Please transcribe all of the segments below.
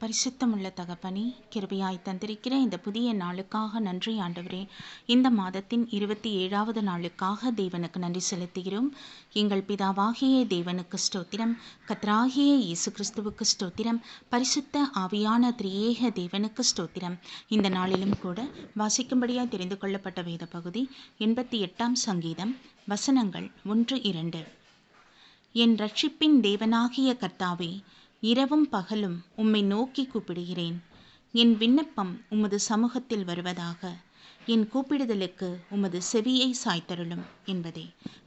பரிசுத்தமுள்ள தகப்பனே கிருபையாய் தந்திருக்கிற இந்த புதிய நாளுக்காக நன்றி ஆண்டவரே. இந்த மாதத்தின் இருபத்தி ஏழாவது நாளுக்காக தேவனுக்கு நன்றி செலுத்துகிறோம். எங்கள் பிதாவாகிய தேவனுக்கு ஸ்தோத்திரம். கத்ராகிய இயேசு கிறிஸ்துவுக்கு ஸ்தோத்திரம். பரிசுத்த ஆவியான திரியேக தேவனுக்கு ஸ்தோத்திரம். இந்த நாளிலும் கூட வாசிக்கும்படியாய் தெரிந்து கொள்ளப்பட்ட வேத பகுதி எண்பத்தி எட்டாம் சங்கீதம் வசனங்கள் ஒன்று இரண்டு. என் ரட்சிப்பின் தேவனாகிய கர்த்தாவே இரவும் பகலும் உம்மை நோக்கி கூப்பிடுகிறேன். என் விண்ணப்பம் உமது சமூகத்தில் வருவதாக. என் கூப்பிடுதலுக்கு உமது செவியை சாய்த்தருளும் என்பதே.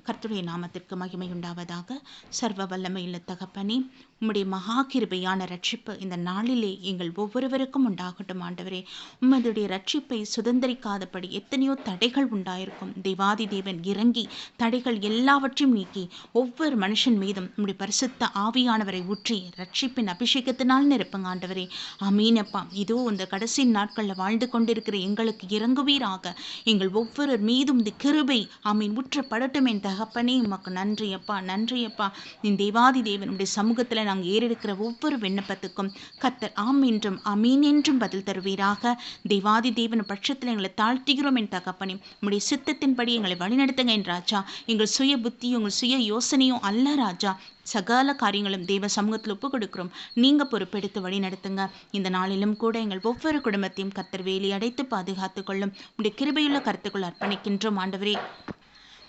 கர்த்தருடைய நாமத்திற்கு மகிமை உண்டாவதாக. சர்வ வல்லமையுள்ள தகப்பனே உம்முடைய மகா கிருபையான ரட்சிப்பு இந்த நாளிலே எங்கள் ஒவ்வொருவருக்கும் உண்டாகட்டும் ஆண்டவரே. உம்மதுடைய ரட்சிப்பை சுதந்திரிக்காதபடி எத்தனையோ தடைகள் உண்டாயிருக்கும். தேவாதி தேவன் இறங்கி தடைகள் எல்லாவற்றையும் நீக்கி ஒவ்வொரு மனுஷன் மீதும் உம்முடைய பரிசுத்த ஆவியானவரை ஊற்றி ரட்சிப்பின் அபிஷேகத்தினால் நிரப்புங்க ஆண்டவரே. அமீனப்பா இதோ இந்த கடைசி நாட்களில் வாழ்ந்து கொண்டிருக்கிற எங்களுக்கு இறங்குவீர் இறங்குவீராக எங்கள் ஒவ்வொரு மீதும் இந்த கிருபை. ஆமீன். உற்றப்படட்டும் என் தகப்பனே. உமக்கு நன்றி அப்பா நன்றி அப்பா இந்த தேவாதி தேவனுடைய சமூகத்தில் நாங்கள் ஏறெடுக்கிற ஒவ்வொரு விண்ணப்பத்துக்கும் கத்தர் ஆம் என்றும் அமீன் என்றும் பதில் தருவீராக. தேவாதி தேவன் பட்சத்தில் எங்களை தாழ்த்துகிறோம் என் தகப்பனே. உங்களுடைய சித்தத்தின்படி எங்களை வழிநடத்துங்க என் ராஜா. எங்கள் சுய புத்தியும் உங்கள் சுய யோசனையும் அல்ல ராஜா. சகல காரியங்களும் தெய்வ சமூகத்தில் ஒப்பு கொடுக்கிறோம் நீங்கள் பொறுப்பெடுத்து வழி நடத்துங்க. இந்த நாளிலும் கூட எங்கள் ஒவ்வொரு குடும்பத்தையும் கத்தர் வேலி அடைத்து பாதுகாத்து கொள்ளும். உடைய கிருபையுள்ள கருத்துக்கள் அர்ப்பணிக்கின்றோம் ஆண்டவரே.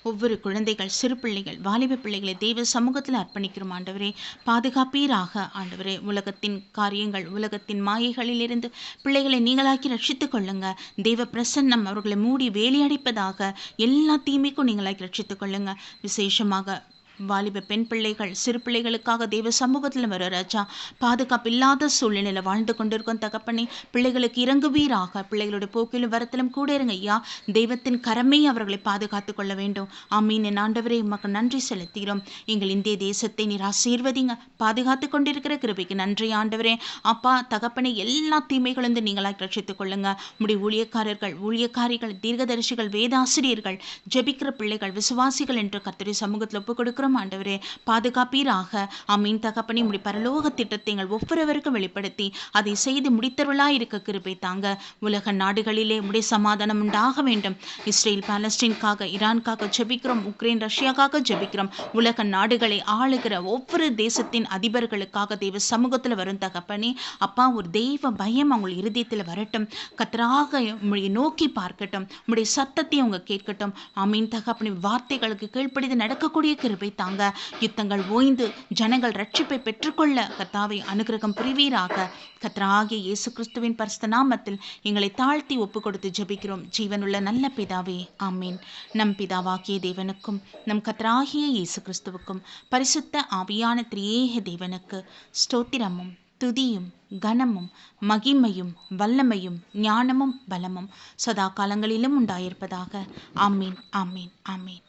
ஒவ்வொரு குழந்தைகள் சிறு பிள்ளைகள் வாலிப பிள்ளைகளை தெய்வ சமூகத்தில் அர்ப்பணிக்கிறோம் ஆண்டவரே. பாதுகாப்பீராக ஆண்டவரே. உலகத்தின் காரியங்கள் உலகத்தின் மாயைகளிலிருந்து பிள்ளைகளை நீங்களாக்கி ரட்சித்துக் கொள்ளுங்க. தெய்வ பிரசன்னம் அவர்களை மூடி வேலையடைப்பதாக எல்லா தீமைக்கும் நீங்களாக்கி ரட்சித்துக் கொள்ளுங்க. விசேஷமாக வாலிப பெண் பிள்ளைகள் சிறு பிள்ளைகளுக்காக தெய்வ சமூகத்தில் வர ராஜா பாதுகாப்பு இல்லாத சூழ்நிலையில் வாழ்ந்து கொண்டிருக்கும் தகப்பனே பிள்ளைகளுக்கு இறங்குவீராக. பிள்ளைகளுடைய போக்கிலும் வரத்திலும் கூட இருங்க ஐயா தெய்வத்தின் கரமே அவர்களை பாதுகாத்து கொள்ள வேண்டும். ஆமீன். என் ஆண்டவரே உமக்கு நன்றி செலுத்துகிறோம். எங்கள் இந்திய தேசத்தை நீர் ஆசீர்வதிங்க. பாதுகாத்து கொண்டிருக்கிற கிருபைக்கு நன்றி ஆண்டவரே. அப்பா தகப்பனை எல்லா தீமைகளும் நீங்களாக ரட்சித்துக் கொள்ளுங்க. உடைய ஊழியக்காரர்கள் ஊழியக்காரிகள் தீர்க்கதரிசிகள் வேதாசிரியர்கள் ஜெபிக்கிற பிள்ளைகள் விசுவாசிகள் என்று கத்திரி சமூகத்தில் ஒப்புக் கொடுக்கிறோம் ஜெபிக்கிறோம் ஆண்டவரே. பாதுகாப்பீராக. அமீன் தகப்பனி முடி பரலோக திட்டத்தை எங்கள் ஒவ்வொருவருக்கும் வெளிப்படுத்தி அதை செய்து முடித்தவர்களாய் இருக்க கிருபை தாங்க. உலக நாடுகளிலே உடைய சமாதானம் உண்டாக வேண்டும். இஸ்ரேல் பாலஸ்டீன்காக ஈரான்காக ஜெபிக்கிறோம். உக்ரைன் ரஷ்யாக்காக ஜெபிக்கிறோம். உலக நாடுகளை ஆளுகிற ஒவ்வொரு தேசத்தின் அதிபர்களுக்காக தெய்வ சமூகத்தில் வரும் தகப்பனே அப்பா ஒரு தெய்வ பயம் அவங்க இருதயத்தில் வரட்டும். கத்தராக நோக்கி பார்க்கட்டும். உடைய சத்தத்தை அவங்க கேட்கட்டும். அமீன் தகப்பனி வார்த்தைகளுக்கு கீழ்ப்படிந்து நடக்கக்கூடிய கிருபை தாங்க. யுத்தங்கள் ஓய்ந்து ஜனங்கள் ரட்சிப்பை பெற்றுக்கொள்ள கர்த்தாவை அனுகிரகம் புரிவீராக. கத்ராகிய இயேசு கிறிஸ்துவின் பரிசுத்த நாமத்தில் எங்களை தாழ்த்தி ஒப்பு கொடுத்து ஜெபிக்கிறோம். ஜீவனுள்ள நல்ல பிதாவே ஆமீன். நம் பிதாவாகிய தேவனுக்கும் நம் கத்ராகிய இயேசு கிறிஸ்துவுக்கும் பரிசுத்த ஆவியான திரியேக தேவனுக்கு ஸ்தோத்திரமும் துதியும் கனமும் மகிமையும் வல்லமையும் ஞானமும் பலமும் சதா காலங்களிலும் உண்டாயிருப்பதாக. ஆமீன் ஆமீன் ஆமீன்.